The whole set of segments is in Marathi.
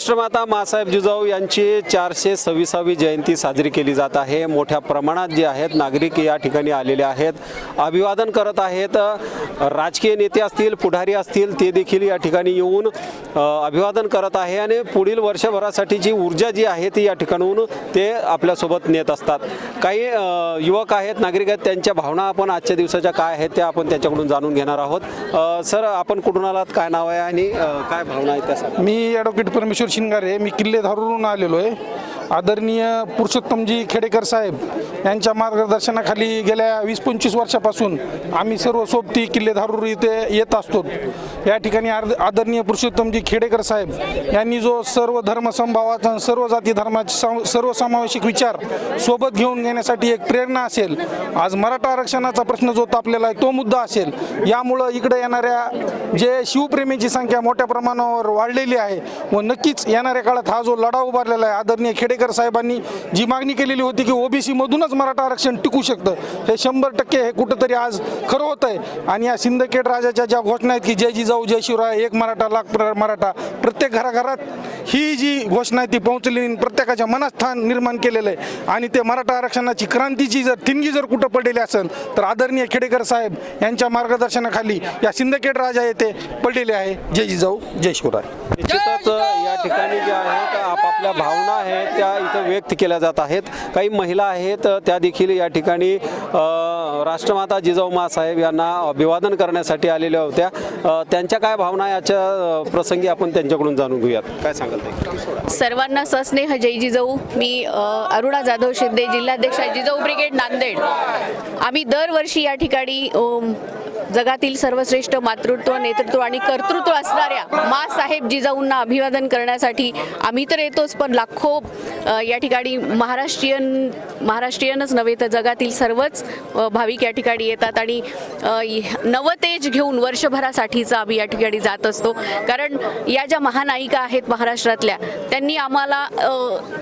राष्ट्रमाता मासाहेब जिजाऊ यांची चारशे सव्वीसावी जयंती साजरी केली जात आहे. मोठ्या प्रमाणात जे आहेत नागरिक या ठिकाणी आलेले आहेत. अभिवादन करत आहेत. राजकीय नेते असतील पुढारी असतील ते देखील या ठिकाणी येऊन अभिवादन करत आहे आणि पुढील वर्षभरासाठी जी ऊर्जा जी आहे ती या ठिकाणून ते आपल्यासोबत नेत असतात. काही युवक आहेत नागरिक आहेत त्यांच्या भावना आपण आजच्या दिवसाच्या काय आहेत त्या आपण त्याच्याकडून जाणून घेणार आहोत. सर आपण कुठून आलात काय नाव आहे आणि काय भावना आहेत त्या मी ॲडव्होकेट परमेश्वर शिंगारे मी किल्ले धारूरून आलेलो आहे. आदरणीय पुरुषोत्तमजी खेडेकर साहेब यांच्या मार्गदर्शनाखाली गेल्या वीस पंचवीस वर्षापासून आम्ही सर्व सोबती किल्ले धारूर इथे येत असतो. या ठिकाणी आर- आदरणीय पुरुषोत्तमजी खेडेकर साहेब यांनी जो सर्व धर्मसंभावाचा सर्व जाती धर्माचे सर्वसमावेशक विचार सोबत घेऊन घेण्यासाठी एक प्रेरणा असेल आज मराठा आरक्षणाचा प्रश्न जो तापलेला आहे तो मुद्दा असेल यामुळं इकडे येणाऱ्या जे शिवप्रेमीची संख्या मोठ्या प्रमाणावर वाढलेली आहे व नक्कीच येणाऱ्या काळात हा जो लढा उभारलेला आहे आदरणीय खेडेकर साहेबांनी जी मागणी केलेली होती की ओबीसी मधूनच मराठा आरक्षण टिकू शकतं हे शंभर टक्के हे कुठंतरी आज खरं होत आहे आणि या सिंदखेड राजाच्या ज्या घोषणा आहेत की जय जिजाऊ जय शिवराय एक मराठा लाख प्र- मराठा प्रत्येक घराघरात ही जी घोषणा आहे ती पोहोचली आणि प्रत्येकाच्या मनात स्थान निर्माण केलेलं आहे. आणि ते मराठा आरक्षणाची क्रांतीची जर ठिणगी जर कुठं पडलेली असेल तर आदरणीय खेडेकर साहेब यांच्या मार्गदर्शनाखाली या सिंदखेड राजा येथे पडलेले आहे. जय जिजाऊ जय शिवराय. निश्चितच या ठिकाणी ज्या आहेत आपापल्या भावना आहेत त्या इथं व्यक्त केल्या जात आहेत. काही महिला आहेत त्या देखील या ठिकाणी राष्ट्रमाता जिजाऊ मासाहेब यांना अभिवादन करण्यासाठी आलेल्या होत्या. त्यांच्या काय भावना याच्या प्रसंगी आपण त्यांच्याकडून जाणून घेऊयात. काय सांगाल सर्वांना सस्नेह जय जिजाऊ. मी अरुणा जाधव शिंदे जिल्हाध्यक्ष जिजाऊ ब्रिगेड नांदेड. आम्ही दरवर्षी या ठिकाणी जगातील सर्वश्रेष्ठ मातृत्व नेतृत्व आणि कर्तृत्व असणाऱ्या मा साहेब जिजाऊंना अभिवादन करण्यासाठी आम्ही तर येतोच पण लाखो या ठिकाणी महाराष्ट्रीयन महाराष्ट्रीयनच नव्हे तर जगातील सर्वच भाविक या ठिकाणी येतात आणि नवतेज घेऊन वर्षभरासाठीचा आम्ही या ठिकाणी जात असतो. कारण या ज्या महानायिका आहेत महाराष्ट्रातल्या त्यांनी आम्हाला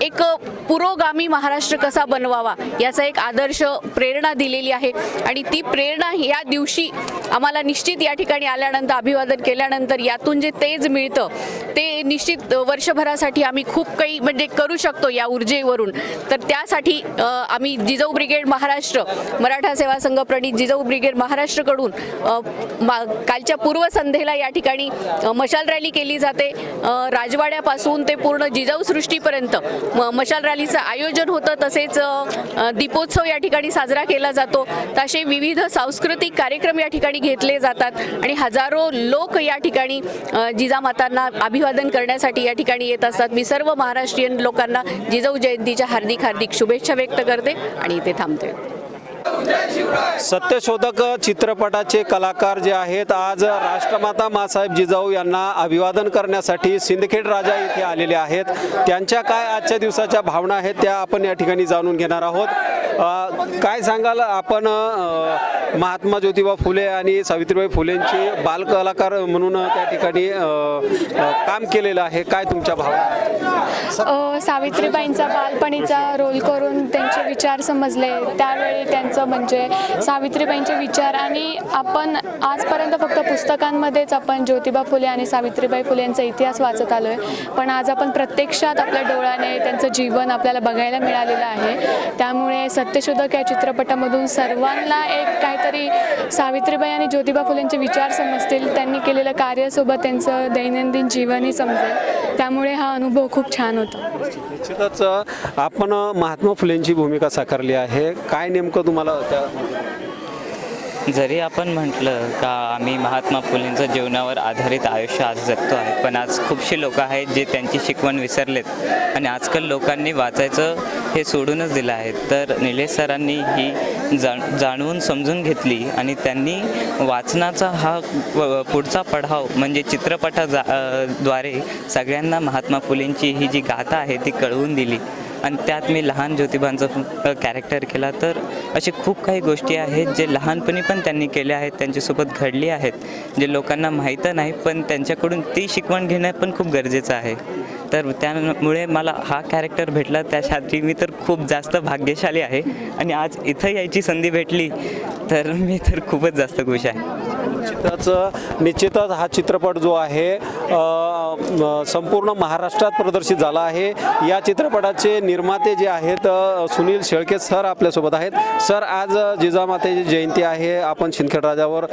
एक पुरोगामी महाराष्ट्र कसा बनवावा याचा एक आदर्श प्रेरणा दिलेली आहे. आणि ती प्रेरणा या दिवशी आम्हाला निश्चित या ठिकाणी आल्यानंतर अभिवादन केल्यानंतर यातून जे तेज मिळतं ते निश्चित वर्षभरासाठी आम्ही खूप काही म्हणजे करू शकतो या ऊर्जेवरून. तर त्यासाठी आम्ही जिजाऊ ब्रिगेड महाराष्ट्र मराठा सेवा संघ प्रणित जिजाऊ ब्रिगेड महाराष्ट्रकडून मा- कालच्या पूर्वसंध्येला या ठिकाणी मशाल रॅली केली जाते. राजवाड्यापासून ते पूर्ण जिजाऊ सृष्टीपर्यंत म- मशाल रॅलीचं आयोजन होतं. तसेच दीपोत्सव या ठिकाणी साजरा केला जातो. तसे विविध सांस्कृतिक कार्यक्रम या ठिकाणी घेतले जातात आणि हजारो लोक या ठिकाणी जिजामातांना अभिवादन करण्यासाठी या ठिकाणी येत असतात. मी सर्व महाराष्ट्रीयन लोकांना जिजाऊ जयंतीच्या हार्दिक हार्दिक शुभेच्छा व्यक्त करते आणि इथे थांबते. सत्यशोधक चित्रपटाचे कलाकार जे आहेत आज राष्ट्रमाता मासाहेब जिजाऊ यांना अभिवादन करण्यासाठी सिंदखेड राजा येथे आलेले आहेत. त्यांच्या काय आजच्या दिवसाच्या भावना आहेत त्या आपण या ठिकाणी जाणून घेणार आहोत. काय सांगाल आपण महात्मा ज्योतिबा फुले आणि सावित्रीबाई फुलेंची बालकलाकार म्हणून त्या ठिकाणी काम केलेलं आहे? काय तुमच्या भावना? सावित्रीबाईंचा बालपणीचा रोल करून त्यांचे विचार समजले. त्यावेळी त्यांचं म्हणजे सावित्रीबाईंचे विचार आणि आपण आजपर्यंत फक्त पुस्तकांमध्येच आपण ज्योतिबा फुले आणि सावित्रीबाई फुले यांचा इतिहास वाचत आलो आहे पण आज आपण प्रत्यक्षात आपल्या डोळ्याने त्यांचं जीवन आपल्याला बघायला मिळालेलं आहे. त्यामुळे सत्यशोधक या चित्रपटामधून सर्वांना एक काहीतरी सावित्रीबाई आणि ज्योतिबा फुलेंचे विचार समजतील. त्यांनी केलेलं कार्यासोबत त्यांचं दैनंदिन जीवनही समजेल. त्यामुळे हा अनुभव खूप छान होता. निश्चितच आपण महात्मा फुलेंची भूमिका साकारली आहे. काय नेमकं तुम्हाला त्या जरी आपण म्हटलं का आम्ही महात्मा फुलेंचं जीवनावर आधारित आयुष्य आज जगतो आहे पण आज खूपशी लोक आहेत जे त्यांची शिकवण विसरलेत. आणि आजकाल लोकांनी वाचायचं हे सोडूनच दिलं आहे. तर निलेश सरांनी ही जाण जाणवून समजून घेतली आणि त्यांनी वाचनाचा हा व- पुढचा पढाव म्हणजे चित्रपटा जा द्वारे सगळ्यांना महात्मा फुलेंची ही जी गाथा आहे ती कळवून दिली. आणि त्यात मी लहान ज्योतिबांचं कॅरेक्टर केला. तर असे खूप काही गोष्टी आहेत जे लहानपणी पण त्यांनी केल्या आहेत त्यांच्यासोबत घडली आहेत जे लोकांना माहीत नाही पण त्यांच्याकडून ती शिकवण घेणं पण खूप गरजेचं आहे. तर त्यामुळे मला हा कॅरेक्टर भेटला त्यासाठी मी तर खूप जास्त भाग्यशाली आहे. आणि आज इथं यायची संधी भेटली तर मी तर खूपच जास्त खुश आहे. निश्चितच निश्चितच हा चित्रपट जो आहे संपूर्ण महाराष्ट्रात प्रदर्शित झाला आहे. या चित्रपटाचे निर्माते जे आहेत सुनील शेळके सर आपल्यासोबत आहेत. सर आज जिजामातेची जयंती आहे. आपण शिंदखेड राजावर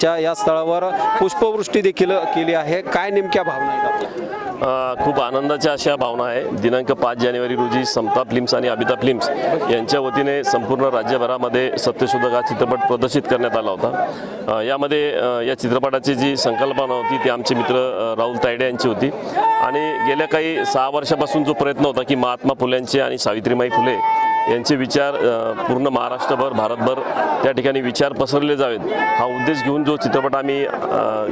च्या या स्थळावर पुष्पवृष्टी देखील केली आहे. काय नेमक्या भावना आहेत आपल्या? खूप आनंदाच्या अशा भावना आहे. दिनांक पाच जानेवारी रोजी समता फिल्म्स आणि अबिता फिल्म्स यांच्या वतीने संपूर्ण राज्यभरामध्ये सत्यशोधक हा चित्रपट प्रदर्शित करण्यात आला होता. यामध्ये या चित्रपटाची जी संकल्पना होती ती आमचे मित्र राहुल तायडे यांची होती. आणि गेल्या काही सहा वर्षापासून जो प्रयत्न होता की महात्मा फुल्यांचे आणि सावित्रीमाई फुले यांचे विचार पूर्ण महाराष्ट्रभर भारतभर त्या ठिकाणी विचार पसरले जावेत. हा उद्देश घेऊन जो चित्रपट आम्ही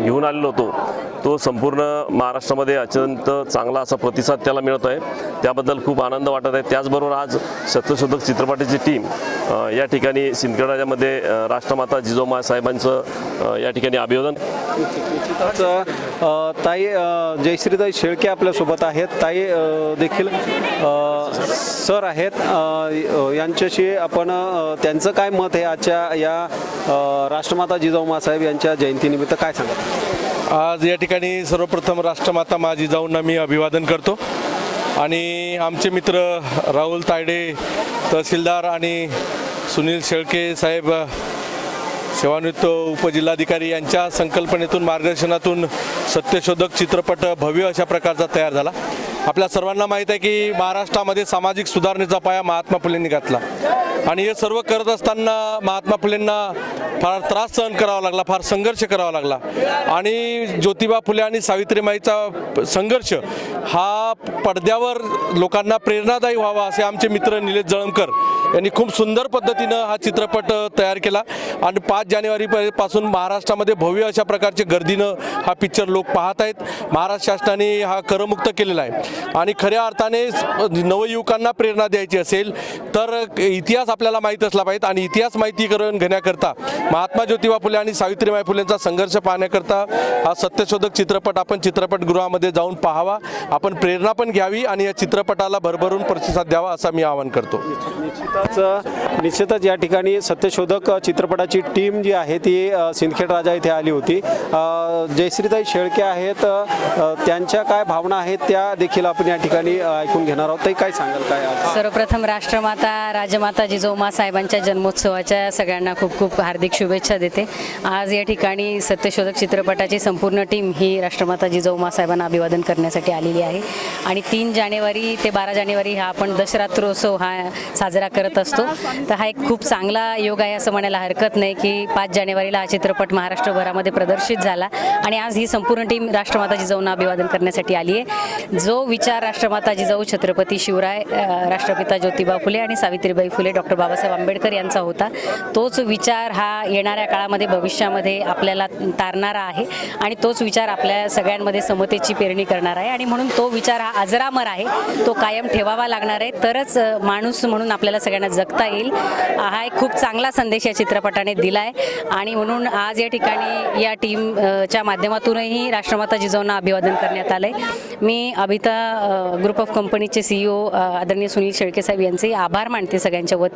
घेऊन आलेलो होतो तो संपूर्ण महाराष्ट्रामध्ये अत्यंत चांगला असा प्रतिसाद त्याला मिळत आहे. त्याबद्दल खूप आनंद वाटत आहे. त्याचबरोबर आज सत्यशोधक चित्रपटाची टीम या ठिकाणी सिंदखेडामध्ये राष्ट्रमाता जिजोमा साहेबांचं या ठिकाणी अभिवादन. ताई जयश्रीताई शेळके आपल्यासोबत आहेत. ताई देखील सर आहेत. यांच्याशी आपण त्यांचं काय मत आहे आजच्या या राष्ट्रमाता जिजाऊ साहेब यांच्या जयंतीनिमित्त काय सांगा आज या ठिकाणी सर्वप्रथम राष्ट्रमाता माझी जिजाऊंना मी अभिवादन करतो. आणि आमचे मित्र राहुल तायडे तहसीलदार आणि सुनील शेळके साहेब सेवानिवृत्त उपजिल्हाधिकारी यांच्या संकल्पनेतून मार्गदर्शनातून सत्यशोधक चित्रपट भव्य अशा प्रकारचा तयार झाला. आपल्या सर्वांना माहीत आहे की महाराष्ट्रामध्ये सामाजिक सुधारणेचा पाया महात्मा फुलेंनी घातला. आणि हे सर्व करत असताना महात्मा फुलेंना फार त्रास सहन करावा लागला फार संघर्ष करावा लागला. आणि ज्योतिबा फुले आणि सावित्रीमाईचा संघर्ष हा पडद्यावर लोकांना प्रेरणादायी व्हावा असे आमचे मित्र निलेश जळमकर यांनी खूप सुंदर पद्धतीनं हा चित्रपट तयार केला. आणि पाच जानेवारी पासून महाराष्ट्रामध्ये भव्य अशा प्रकारचे गर्दीनं हा पिक्चर लोक पाहत आहेत. महाराष्ट्र शासनाने हा करमुक्त केलेला आहे. आणि खऱ्या अर्थाने नवयुवकांना प्रेरणा द्यायची असेल तर इतिहास आपल्याला माहीत असला पाहिजे. आणि इतिहास माहिती करून घेण्याकरता महात्मा ज्योतिबा फुले आणि सावित्रीबाई फुलेंचा संघर्ष पाहण्याकरता हा सत्यशोधक चित्रपट आपण चित्रपटगृहामध्ये जाऊन पाहावा. आपण प्रेरणा पण घ्यावी आणि या चित्रपटाला भरभरून प्रतिसाद द्यावा असा मी आवाहन करतो. निश्चितच निश्चितच या ठिकाणी सत्यशोधक चित्रपटाची टीम जी आहे ती सिंदखेड राजा इथे आली होती. जयश्रीताई शेळके आहेत त्यांच्या काय भावना आहेत त्या देखील आपण या ठिकाणी ऐकून घेणार आहोत. ताई काय सांगाल काय सर्वप्रथम राष्ट्रमाता राजमाता जिजोमा साहेबांच्या जन्मोत्सवाच्या सगळ्यांना खूप खूप हार्दिक शुभेच्छा देते. आज या ठिकाणी सत्यशोधक चित्रपटाची संपूर्ण टीम ही राष्ट्रमाता जिजोमा साहेबांना अभिवादन करण्यासाठी आलेली आहे. आणि तीन जानेवारी ते बारा जानेवारी हा आपण दशरात्रोत्सव हा साजरा करत असतो. तर हा एक खूप चांगला योग आहे असं म्हणायला हरकत नाही की पाच जानेवारीला हा चित्रपट महाराष्ट्रभरामध्ये प्रदर्शित झाला आणि आज ही संपूर्ण टीम राष्ट्रमाता जिजाऊंना अभिवादन करण्यासाठी आली आहे. जो विचार राष्ट्रमाता जिजाऊ छत्रपती शिवराय राष्ट्रपिता ज्योतिबा फुले आणि सावित्रीबाई फुले डॉ. डॉक्टर बाबासाहेब आंबेडकर यांचा होता. तोच विचार हा येणाऱ्या काळामध्ये भविष्यामध्ये आपल्याला तारणारा आहे आणि तोच विचार आपल्या सगळ्यांमध्ये समतेची पेरणी करणार आहे. आणि म्हणून तो विचार हा अजरामर आहे. तो कायम ठेवावा लागणार आहे. तरच माणूस म्हणून आपल्याला सगळ्यांना जगता येईल. हा एक खूप चांगला संदेश या चित्रपटाने दिला आहे आणि म्हणून आज या ठिकाणी या टीमच्या माध्यमातूनही राष्ट्रमाता जिजाऊंना अभिवादन करण्यात आलं आहे मी अभिता ग्रुप ऑफ कंपनीचे सीईओ आदरणीय सुनील शेळके साहेब यांचे आभार मानते सगळ्यांच्या वतीने.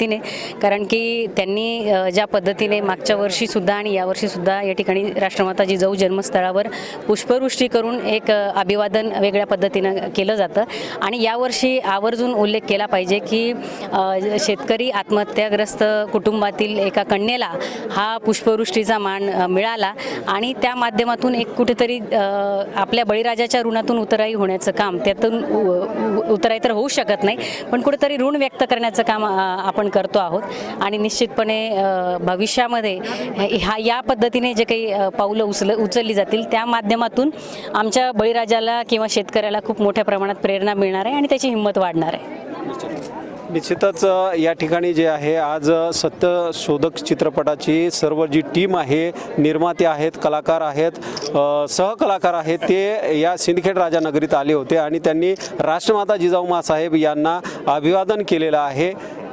कारण की त्यांनी ज्या पद्धतीने मागच्या वर्षीसुद्धा आणि यावर्षीसुद्धा या ठिकाणी राष्ट्रमाता जिजाऊ जन्मस्थळावर पुष्पवृष्टी करून एक अभिवादन वेगळ्या पद्धतीनं केलं जातं. आणि यावर्षी आवर्जून उल्लेख केला पाहिजे की शेतकरी आत्महत्याग्रस्त कुटुंबातील एका कन्येला हा पुष्पवृष्टीचा मान मिळाला. आणि त्या माध्यमातून एक कुठेतरी आपल्या बळीराजाच्या ऋणातून उतराई होण्याचं काम त्यातून उ- उतराई तर होऊ शकत नाही. पण कुठेतरी ऋण व्यक्त करण्याचं काम आपण आपण करतो आहोत. आणि निश्चितपणे भविष्यामध्ये ह्या या पद्धतीने जे काही पावलं उचल उचलली जातील त्या माध्यमातून आमच्या बळीराजाला किंवा शेतकऱ्याला खूप मोठ्या प्रमाणात प्रेरणा मिळणार आहे आणि त्याची हिंमत वाढणार आहे. निश्चितच या ठिकाणी जे आहे आज सत्य सत्यशोधक चित्रपटाची सर्व जी टीम आहे निर्माते आहेत कलाकार आहेत सहकलाकार आहेत ते या सिंदखेड राजानगरीत आले होते आणि त्यांनी राष्ट्रमाता जिजाऊ साहेब यांना अभिवादन केलेलं आहे.